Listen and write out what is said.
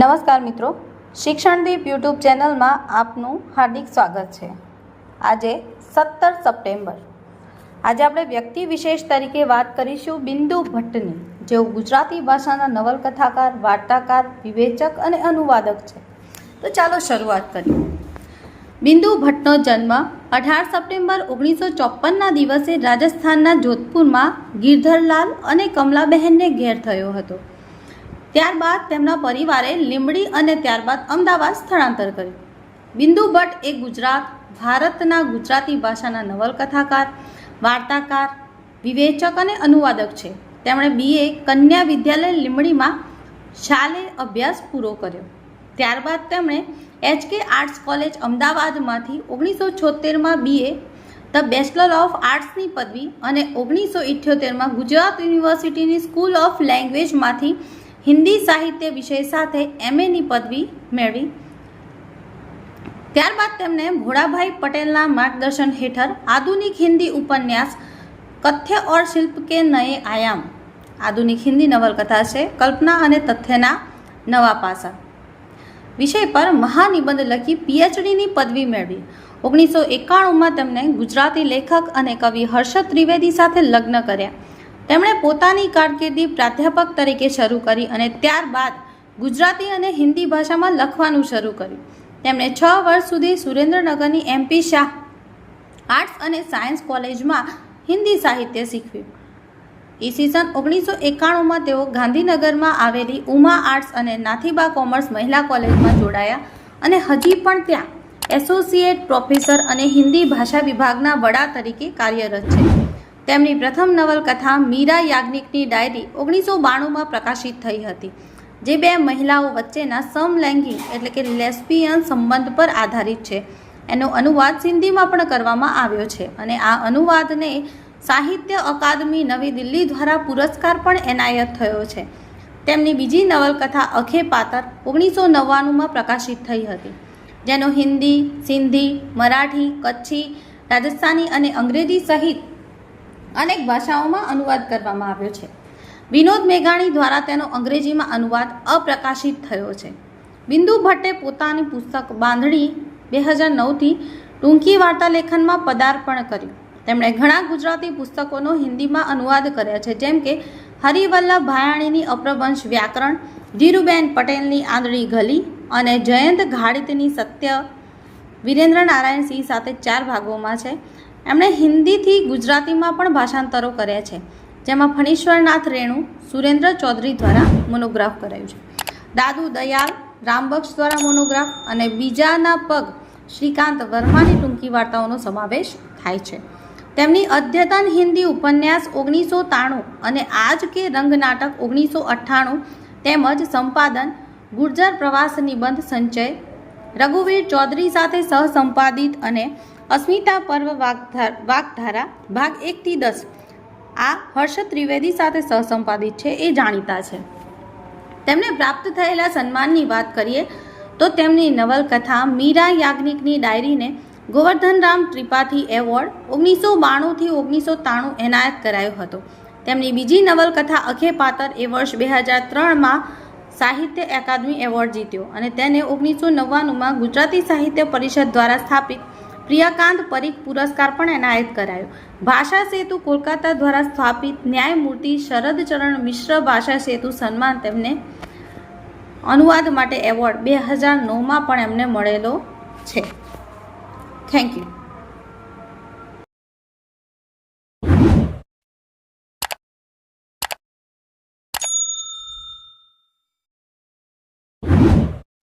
નમસ્કાર મિત્રો શિક્ષણદીપ યુટ્યુબ ચેનલમાં આપનું હાર્દિક સ્વાગત છે. આજે સત્તર સપ્ટેમ્બર. આજે આપણે વ્યક્તિ વિશેષ તરીકે વાત કરીશું બિંદુ ભટ્ટની, જેઓ ગુજરાતી ભાષાના નવલકથાકાર, વાર્તાકાર, વિવેચક અને અનુવાદક છે. તો ચાલો શરૂઆત કરીએ. બિંદુ ભટ્ટનો જન્મ અઢાર સપ્ટેમ્બર ઓગણીસો ચોપનના દિવસે રાજસ્થાનના જોધપુરમાં ગિરધરલાલ અને કમલાબહેનને ઘેર થયો હતો. ત્યારબાદ તેમના પરિવારે લીંબડી અને ત્યારબાદ અમદાવાદ સ્થળાંતર કર્યું. બિંદુ ભટ્ટ એ ગુજરાત, ભારતના ગુજરાતી ભાષાના નવલકથાકાર, વાર્તાકાર, વિવેચક અને અનુવાદક છે. તેમણે બીએ કન્યા વિદ્યાલય લીંબડીમાં શાલે અભ્યાસ પૂરો કર્યો. ત્યારબાદ તેમણે એચકે આર્ટ્સ કોલેજ અમદાવાદમાંથી ઓગણીસો છોતેરમાં બીએ ધ બેચલર ઓફ આર્ટ્સની પદવી અને ઓગણીસો ઇઠ્યોતેરમાં ગુજરાત યુનિવર્સિટીની સ્કૂલ ઓફ લેંગ્વેજમાંથી હિન્દી સાહિત્ય વિષય સાથે એમએની પદવી મેળવી. ત્યારબાદ તેમણે ભોળાભાઈ પટેલના માર્ગદર્શન હેઠળ આધુનિક હિન્દી ઉપન્યાસ કથ્ય ઓર શિલ્પ કે નયે આયામ. આધુનિક હિન્દી નવલકથા છે, કલ્પના અને તથ્યના નવા પાસા. વિષય પર મહાનિબંધ લખી પીએચડીની પદવી મેળવી. ઓગણીસો એકાણુંમાં તેમણે ગુજરાતી લેખક અને કવિ હર્ષદ ત્રિવેદી સાથે લગ્ન કર્યા. તેમણે પોતાની કારકિર્દી પ્રાધ્યાપક તરીકે શરૂ કરી અને ત્યારબાદ ગુજરાતી અને હિન્દી ભાષામાં લખવાનું શરૂ કર્યું. તેમણે છ વર્ષ સુધી સુરેન્દ્રનગરની MP Shah arts and science કોલેજમાં હિન્દી સાહિત્ય શીખવ્યું ઈસવીસન ઓગણીસો એકાણુંમાં તેઓ ગાંધીનગરમાં આવેલી ઉમા આર્ટ્સ અને નાથીબા કોમર્સ મહિલા કોલેજમાં જોડાયા અને હજી પણ ત્યાં એસોસિએટ પ્રોફેસર અને હિન્દી ભાષા વિભાગના વડા તરીકે કાર્યરત છે. તેમની પ્રથમ નવલકથા મીરા યાજ્ઞિકની ડાયરી ઓગણીસો બાણુંમાં પ્રકાશિત થઈ હતી, જે બે મહિલાઓ વચ્ચેના સમલૈંગિક એટલે કે લેસ્બિયન સંબંધ પર આધારિત છે. એનો અનુવાદ સિંધીમાં પણ કરવામાં આવ્યો છે અને આ અનુવાદને સાહિત્ય અકાદમી નવી દિલ્હી દ્વારા પુરસ્કાર પણ એનાયત થયો છે. તેમની બીજી નવલકથા અખે પાતર ઓગણીસો નવ્વાણુંમાં પ્રકાશિત થઈ હતી, જેનો હિન્દી, સિંધી, મરાઠી, કચ્છી, રાજસ્થાની અને અંગ્રેજી સહિત અનેક ભાષાઓમાં અનુવાદ કરવામાં આવ્યો છે. વિનોદ મેઘાણી દ્વારા તેનો અંગ્રેજીમાં અનુવાદ અપ્રકાશિત થયો છે. બિંદુ ભટ્ટે પોતાની પુસ્તક બાંધણી બે હજાર નવથી ટૂંકી વાર્તા લેખનમાં પદાર્પણ કર્યું. તેમણે ઘણા ગુજરાતી પુસ્તકોનો હિન્દીમાં અનુવાદ કર્યા છે, જેમ કે હરિવલ્લભ ભાયાણીની અપ્રભંશ વ્યાકરણ, ધીરુબેન પટેલની આંધળી ગલી અને જયંત ઘાડિતની સત્ય વિરેન્દ્ર નારાયણ સિંહ સાથે ચાર ભાગોમાં છે. એમણે હિન્દીથી ગુજરાતીમાં પણ ભાષાંતરો કર્યા છે, જેમાં ફણીશ્વરનાથ રેણુ, સુરેન્દ્ર ચૌધરી દ્વારા મોનોગ્રાફ કરાયું છે. દાદુ દયાલ, રામબક્ષ દ્વારા મોનોગ્રાફ અને બીજાના પગ શ્રીકાંત વર્માની ટૂંકી વાર્તાઓનો સમાવેશ થાય છે. તેમની અદ્યતન હિન્દી ઉપન્યાસ ઓગણીસો તાણું અને આજ કે રંગ નાટક ઓગણીસો અઠ્ઠાણું તેમજ સંપાદન ગુર્જર પ્રવાસ નિબંધ સંચય, રઘુવીર ચૌધરી સાથે સહસંપાદિત અને અસ્મિતા પર્વ વાગધા વાગધારા ભાગ એકથી દસ. આ હર્ષ ત્રિવેદી સાથે સહસંપાદિત છે એ જાણીતા છે. તેમને પ્રાપ્ત થયેલા સન્માનની વાત કરીએ તો તેમની નવલકથા મીરા યાજ્ઞિકની ડાયરીને ગોવર્ધનરામ ત્રિપાઠી એવોર્ડ ઓગણીસો બાણુંથી ઓગણીસો ત્રાણું એનાયત કરાયો હતો. તેમની બીજી નવલકથા અખે પાતર એ વર્ષ બે હજાર ત્રણમાં સાહિત્ય એકાદમી એવોર્ડ જીત્યો અને તેને ઓગણીસો નવ્વાણુંમાં ગુજરાતી સાહિત્ય પરિષદ દ્વારા સ્થાપિત પ્રિયકાંત પરીખ પુરસ્કાર પણ એનાયત કરાયો. ભાષા સેતુ કોલકાતા દ્વારા સ્થાપિત ન્યાયમૂર્તિ શરદચરણ મિશ્ર ભાષા સેતુ સન્માન તેમને અનુવાદ માટે એવોર્ડ બે હજાર નવમાં પણ એમને મળેલો છે. Thank you